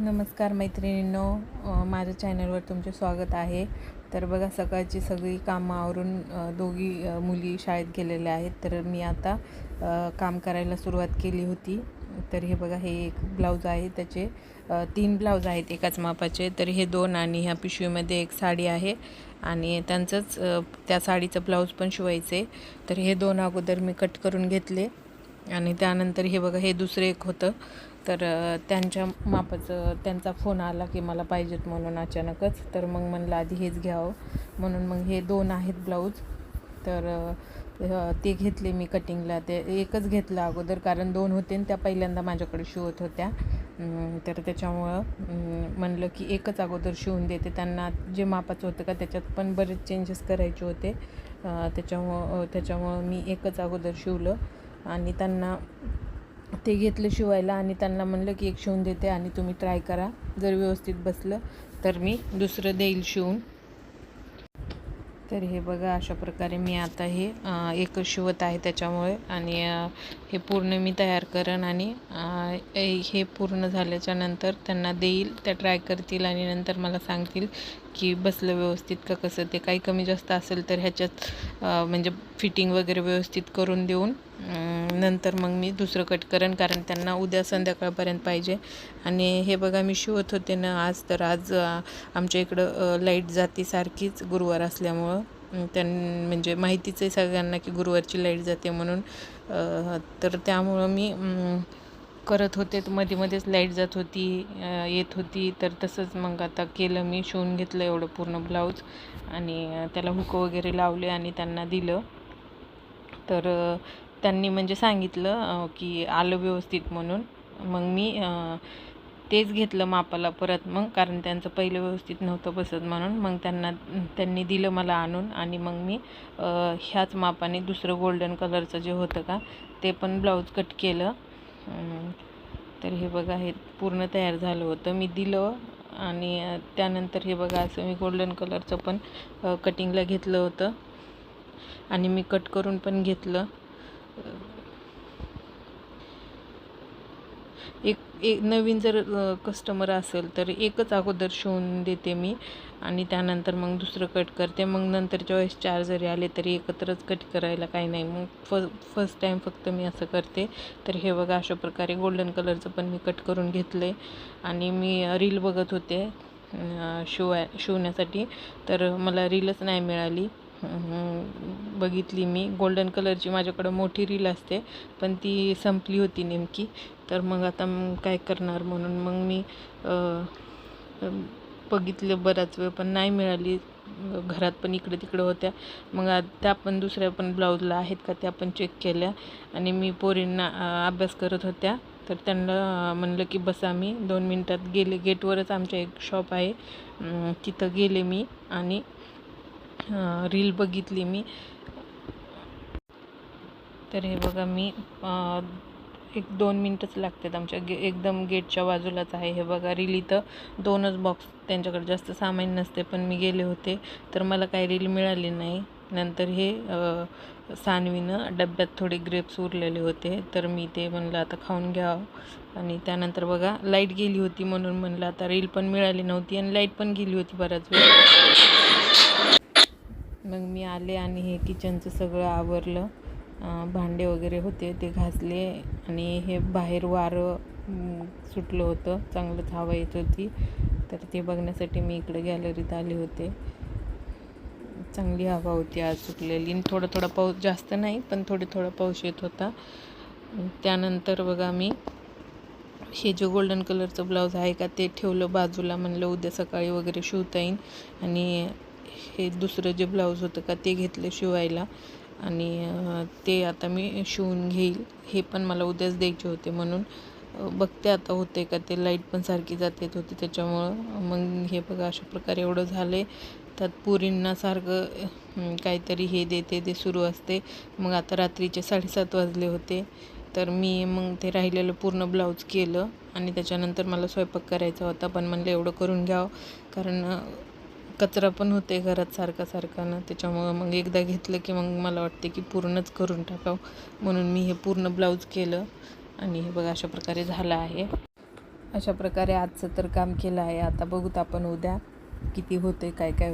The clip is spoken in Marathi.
नमस्कार मैत्रिणींनो माझ्या चॅनलवर तुमचे स्वागत आहे. तर बघा सकाळची सगळी कामं आवरून दोघी मुली शाळेत गेलेल्या आहेत. तर मी आता काम करायला सुरुवात केली होती. तर हे बघा हे एक ब्लाऊज आहे. त्याचे तीन ब्लाऊज आहेत एकाच मापाचे. तर हे दोन आणि ह्या पिशवीमध्ये एक साडी आहे. आणि त्यांचंच त्या साडीचं ब्लाऊज पण शिवायचे. तर हे दोन अगोदर मी कट करून घेतले. आणि त्यानंतर हे बघा हे दुसरं एक होतं. तर त्यांच्या मापाचं त्यांचा फोन आला की मला पाहिजेत म्हणून अचानकच. तर मग म्हणलं आधी हेच घ्यावं. म्हणून मग हे दोन आहेत ब्लाऊज. तर ते घेतले मी कटिंगला. ते एकच घेतलं अगोदर कारण दोन होते आणि त्या पहिल्यांदा माझ्याकडे शिवत होत्या. तर त्याच्यामुळं म्हणलं की एकच अगोदर शिवून देते. त्यांना जे मापाचं होतं का त्याच्यात पण बरेच चेंजेस करायचे होते. त्याच्यामुळं त्याच्यामुळं मी एकच अगोदर शिवलं. आणि त्यांना ते घेतलं शिवायला आणि त्यांना म्हणलं की एक शिवून देते आणि तुम्ही ट्राय करा. जर व्यवस्थित बसलं तर मी दुसरं देईल शिवून. तर हे बघा अशा प्रकारे मी आता हे एक शिवत आहे त्याच्यामुळे. आणि हे पूर्ण मी तयार करेन आणि हे पूर्ण झाल्याच्यानंतर त्यांना देईल त्या ट्राय करतील आणि नंतर मला सांगतील की बसलं व्यवस्थित का कसं ते काही कमी जास्त असेल तर ह्याच्यात म्हणजे फिटिंग वगैरे व्यवस्थित करून देऊन नंतर मग मी दुसरं कट करेन कारण त्यांना उद्या संध्याकाळपर्यंत पाहिजे. आणि हे बघा मी शिवत होते ना आज तर आज आमच्या इकडं लाइट जाते सारखीच गुरुवार असल्यामुळं त्यां म्हणजे माहितीच आहे सगळ्यांना की गुरुवारची लाइट जाते म्हणून. तर त्यामुळं मी करत होते तर मध्ये मध्येच लाइट जात होती येत होती. तर तसंच मग आता केलं मी शिवून घेतलं एवढं पूर्ण ब्लाऊज आणि त्याला हुक वगैरे लावले आणि त्यांना दिलं. तर त्यांनी म्हणजे सांगितलं की आलं व्यवस्थित म्हणून. मग मी तेच घेतलं मापाला परत मग कारण त्यांचं पहिलं व्यवस्थित नव्हतं बसत म्हणून. मग त्यांना त्यांनी दिलं मला आणून आणि मग मी ह्याच मापाने दुसरं गोल्डन कलरचं जे होतं का ते पण ब्लाऊज कट केलं. तर हे बघा हे पूर्ण तयार झालं होतं. मी दिलं आणि त्यानंतर हे बघा असं मी गोल्डन कलरचं पण कटिंगला घेतलं होतं. आणि मी कट करून पण घेतलं. एक नवीन जर कस्टमर असेल तर एकच अगोदर शिवून देते मी आणि त्यानंतर मग दुसरं कट करते. मग नंतरच्या वेळेस चार जरी आले तरी एकत्रच कट करायला काही नाही. मग फ फर्स्ट टाईम फक्त मी असं करते. तर हे बघा अशा प्रकारे गोल्डन कलरचं पण मी कट करून घेतले आणि मी रील बघत होते शिवाय शिवण्यासाठी. तर मला रीलच नाही मिळाली. बघितली मी. गोल्डन कलरची माझ्याकडं मोठी रील असते पण ती संपली होती नेमकी. तर मग आता काय करणार म्हणून मग मी बघितलं बराच वेळ पण नाही मिळाली. घरात पण इकडे तिकडे होत्या. मग त्या पण दुसऱ्या पण ब्लाऊजला आहेत का त्या पण चेक केल्या. आणि मी पोरींना अभ्यास करत होत्या. तर त्यांना म्हणलं की बसा मी. दोन मिनटात गेले. गेटवरच आमच्या एक शॉप आहे. तिथं गेले मी. आणि रील बघितली मी. तर हे बघा मी एक दोन मिनटंच लागतात आमच्या गे एकदम गेटच्या बाजूलाच आहे. हे बघा रील इथं दोनच बॉक्स त्यांच्याकडे जास्त सामान नसते पण मी गेले होते. तर मला काही रील मिळाली नाही. नंतर हे सानवीनं डब्यात थोडे ग्रेप्स उरलेले होते. तर मी ते म्हणलं आता खाऊन घ्यावं आणि त्यानंतर बघा लाइट गेली होती म्हणून म्हणलं आता रील पण मिळाली नव्हती आणि लाइट पण गेली होती बराच वेळ मग मी आले आणि हे किचनचं सगळं आवरलं. भांडे वगैरे होते ते घासले आणि हे बाहेर वारं सुटलं होतं. चांगलंच हवा येत होती. तर ते बघण्यासाठी मी इकडे गॅलरीत आले होते. चांगली हवा होती आज सुटलेली. आणि थोडा थोडा पाऊस जास्त नाही पण थोडे थोडा पाऊस येत होता. त्यानंतर बघा मी हे जे गोल्डन कलरचं ब्लाऊज आहे का ते ठेवलं बाजूला. म्हणलं उद्या सकाळी वगैरे शिवता येईन आणि हे दुसरं जे ब्लाऊज होतं का ते घेतलं शिवायला. आणि ते आता मी शिवून घेईल. हे पण मला उद्याच द्यायचे होते म्हणून. बघते आता होते का ते. लाइट पण सारखी जात येत होती त्याच्यामुळं. मग हे बघा अशा प्रकारे एवढं झाले त्यात पुरींना सारखं काहीतरी हे देते ते सुरू असते. मग आता रात्रीचे साडेसात वाजले होते. तर मी मग ते राहिलेलं पूर्ण ब्लाऊज केलं. आणि त्याच्यानंतर मला स्वयंपाक करायचा होता. पण म्हणलं एवढं करून घ्यावं. कारण कचरा पण होते घरात सारखा सारखा ना. त्याच्यामुळं मग एकदा घेतलं की मग मला वाटते की पूर्णच करून टाकावं. म्हणून मी हे पूर्ण ब्लाऊज केलं आणि हे बघा अशा प्रकारे झालं आहे. अशा प्रकारे आजचं तर काम केलं आहे. आता बघूत आपण उद्या किती होते काय काय